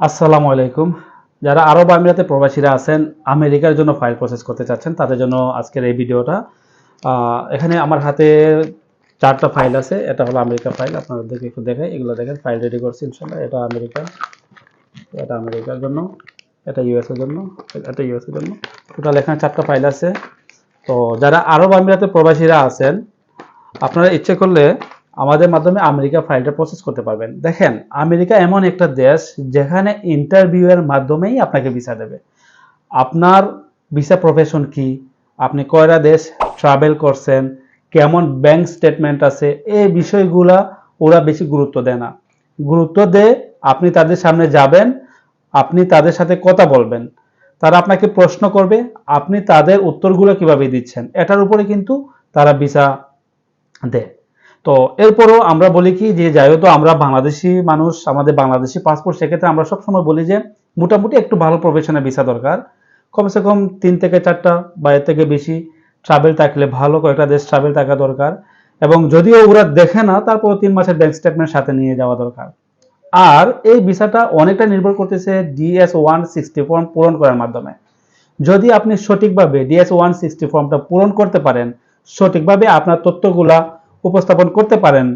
আসসালামু আলাইকুম। যারা আরব আমিরাতে প্রবাসীরা আছেন, আমেরিকার জন্য ফাইল প্রসেস করতে চাচ্ছেন, তাদের জন্য আজকের এই ভিডিওটা। এখানে আমার হাতে চারটা ফাইল আছে। এটা হলো আমেরিকা ফাইল আপনাদেরকে একটু দেখাই। এগুলো দেখেন ফাইল রেডি করছি ইনশাল্লাহ এটা আমেরিকা। এটা আমেরিকার জন্য। এটা ইউএস এর জন্য। এটা ইউএস এর জন্য। টোটাল এখানে চারটা ফাইল আছে। তো যারা আরব আমিরাতে প্রবাসীরা আছেন, আপনারা ইচ্ছে করলে আমাদের মাধ্যমে আমেরিকা ফাইলটা প্রসেস করতে পারবেন। দেখেন, আমেরিকা এমন একটা দেশ যেখানে ইন্টারভিউ এর মাধ্যমেই আপনাকে ভিসা দেবে। আপনার ভিসা প্রফেশন কি? আপনি কয়রা দেশ ট্রাভেল করছেন? কেমন ব্যাংক স্টেটমেন্ট আছে? এই বিষয়গুলা ওরা বেশি গুরুত্ব দেয় না। গুরুত্ব দেয় আপনি তাদের সামনে যাবেন, আপনি তাদের সাথে কথা বলবেন। তারা আপনাকে প্রশ্ন করবে, আপনি তাদের উত্তরগুলো কীভাবে দিচ্ছেন? এটার উপরে কিন্তু তারা ভিসা দেয়। তো এরপরও আমরা বলি কি যে যেহেতু আমরা বাংলাদেশি মানুষ, আমাদের বাংলাদেশি পাসপোর্ট সেক্ষেত্রে আমরা সবসময় বলি যে মোটামুটি একটু ভালো প্রফেশনের ভিসা দরকার। কমসে কম তিন থেকে চারটা বা এর থেকে বেশি ট্রাভেল থাকলে ভালো কয়েকটা দেশ ট্রাভেল থাকা দরকার। এবং যদিও ওরা দেখে না তারপর তিন মাসের ব্যাংক স্টেটমেন্ট সাথে নিয়ে যাওয়া দরকার। আর এই ভিসাটা অনেকটা নির্ভর করতেছে ডিএস ওয়ান সিক্সটি ফর্ম পূরণ করার মাধ্যমে। যদি আপনি সঠিকভাবে ডিএস ওয়ান সিক্সটি ফর্মটা পূরণ করতে পারেন, সঠিকভাবে আপনার তথ্যগুলা উপস্থাপন করতে পারেন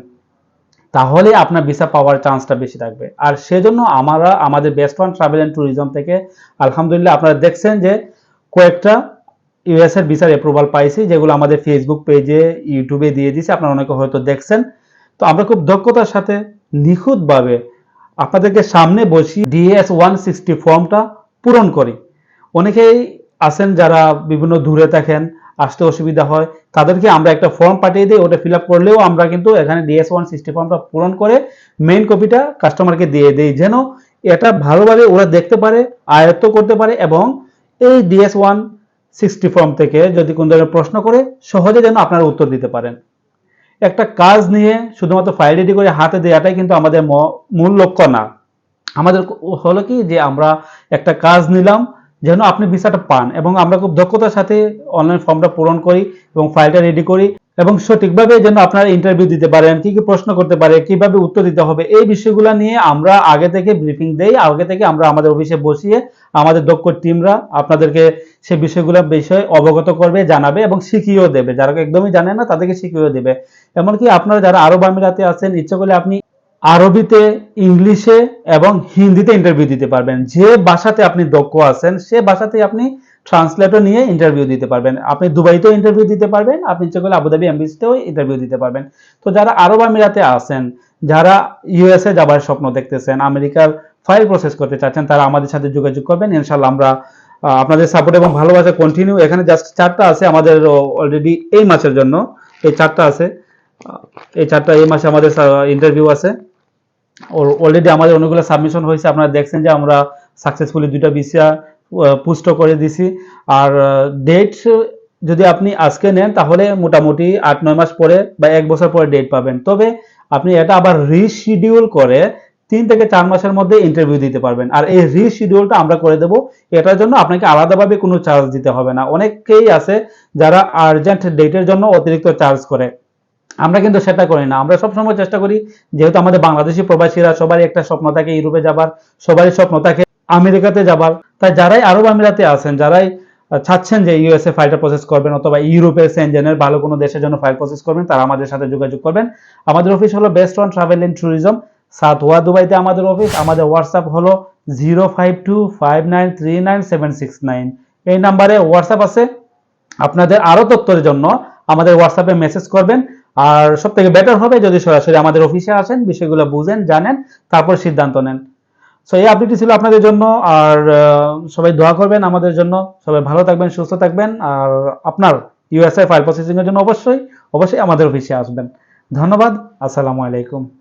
তাহলে আপনার ভিসা পাওয়ার চান্সটা বেশি থাকবে। আর সেজন্য আমরা, আমাদের best one travel and tourism থেকে আলহামদুলিল্লাহ আপনারা দেখছেন যে কয়েকটা ইউএস এর ভিসার অ্যাপ্রুভাল পাইছি, যেগুলো আমাদের ফেসবুক পেজে ইউটিউবে দিয়ে দিয়েছি, আপনারা অনেকে হয়তো দেখছেন। তো আমরা খুব দক্ষতার সাথে নিখুঁতভাবে আপনাদেরকে সামনে বসি ডিএস ওয়ান সিক্সটি ফর্মটা পূরণ করি। অনেকেই আছেন যারা বিভিন্ন দূরে থাকেন, আসতে অসুবিধা হয়, তাদেরকে আমরা একটা ফর্ম পাঠিয়ে দিই, ওটা ফিল আপ করলেও আমরা কিন্তু এখানে ডিএস ওয়ান সিক্সটি ফর্মটা পূরণ করে মেইন কপিটা কাস্টমারকে দিয়ে দিই। যেন এটা ভালোভাবে ওরা দেখতে পারে, আয়ত্ত করতে পারে এবং এই ডিএস ওয়ান সিক্সটি ফর্ম থেকে যদি কোনো ধরনের প্রশ্ন করে, সহজে যেন আপনারা উত্তর দিতে পারেন। একটা কাজ নিয়ে শুধুমাত্র ফাইল রেডি করে হাতে দেওয়াটাই কিন্তু আমাদের মূল লক্ষ্য না। আমাদের হলো কি যে আমরা একটা কাজ নিলাম যেন আপনি ভিসাটা পান এবং আমরা খুব দক্ষতার সাথে অনলাইন ফর্মটা পূরণ করি এবং ফাইলটা রেডি করি এবং সঠিকভাবে যেন আপনারা ইন্টারভিউ দিতে পারেন, কি কি প্রশ্ন করতে পারে, কীভাবে উত্তর দিতে হবে, এই বিষয়গুলো নিয়ে আমরা আগে থেকে ব্রিফিং দেই। আগে থেকে আমরা আমাদের অফিসে বসিয়ে আমাদের দক্ষ টিমরা আপনাদেরকে সে বিষয়গুলো বিষয়ে অবগত করবে, জানাবে এবং শিখিয়েও দেবে। যারা একদমই জানে না, তাদেরকে শিখিয়েও দেবে। এমনকি আপনারা যারা আরব আমিরাতে আছেন, ইচ্ছে করলে আপনি আরবিতে, ইংলিশে এবং হিন্দিতে ইন্টারভিউ দিতে পারবেন। যে ভাষাতে আপনি দক্ষ আছেন, সে ভাষাতে আপনি ট্রান্সলেটর নিয়ে ইন্টারভিউ দিতে পারবেন। আপনি দুবাইতেও ইন্টারভিউ দিতে পারবেন, আপনি ইচ্ছে করলে আবুধাবি এমবিসিতেও ইন্টারভিউ দিতে পারবেন। তো যারা আরব আমিরাতে আছেন, যারা ইউএসএ যাবার স্বপ্ন দেখতেছেন, আমেরিকার ফাইল প্রসেস করতে চাচ্ছেন, তারা আমাদের সাথে যোগাযোগ করবেন। ইনশাল্লাহ আমরা আপনাদের সাপোর্ট এবং ভালোবাসা কন্টিনিউ এখানে জাস্ট চারটা আছে আমাদের অলরেডি এই মাসের জন্য। এই চারটা আছে। এই চারটা এই মাসে আমাদের ইন্টারভিউ আছে। অলরেডি আমাদের অনেকগুলো সাবমিশন হয়েছে। আপনারা দেখছেন যে আমরা সাকসেসফুলি দুইটা ভিসা পুষ্ট করে দিছি। আর ডেট যদি আপনি আজকে নেন, তাহলে মোটামুটি আট, নয় মাস পরে বা এক বছর পরে ডেট পাবেন। তবে আপনি এটা আবার রিশিডিউল করে তিন থেকে চার মাসের মধ্যে ইন্টারভিউ দিতে পারবেন। আর এই রিশিডিউলটা আমরা করে দেব। এটার জন্য আপনাকে আলাদাভাবে কোনো চার্জ দিতে হবে না। অনেকেই আছে যারা আর্জেন্ট ডেটের জন্য অতিরিক্ত চার্জ করে। আমরা কিন্তু সেটা করি না। আমরা সবসময় চেষ্টা করি, যেহেতু আমাদের বাংলাদেশি প্রবাসীরা সবারই একটা স্বপ্ন থাকে ইউরোপে যাবার, সবারই স্বপ্ন থাকে আমেরিকাতে যাবার। তাই যারাই আরব আমিরাতে আছেন, যারাই চাচ্ছেন যে ইউএসএ ফাইলটা প্রসেস করবেন অথবা ইউরোপের সেনজেনের ভালো কোনো দেশের জন্য ফাইল প্রসেস করবেন, তারা আমাদের সাথে যোগাযোগ করবেন। আমাদের অফিস হলো best one travel and tourism Satwa দুবাইতে আমাদের অফিস আমাদের হোয়াটসঅ্যাপ হলো zero five two five nine three nine seven six nine এই নাম্বারে হোয়াটসঅ্যাপ আছে। আপনাদের আরও তথ্যের জন্য আমাদের হোয়াটসঅ্যাপে মেসেজ করবেন। আর সব থেকে বেটার হবে যদি সরাসরি আমাদের অফিসে আসেন, বিষয়গুলো বুঝেন, জানেন, তারপর সিদ্ধান্ত নেন। সো এই আপডেটটি ছিল আপনাদের জন্য, আর সবাই দোয়া করবেন আমাদের জন্য। সবাই ভালো থাকবেন, সুস্থ থাকবেন, আর আপনার ইউএসআই ফাইল প্রসেসিং এর জন্য অবশ্যই অবশ্যই আমাদের অফিসে আসবেন। ধন্যবাদ, আসসালামু আলাইকুম।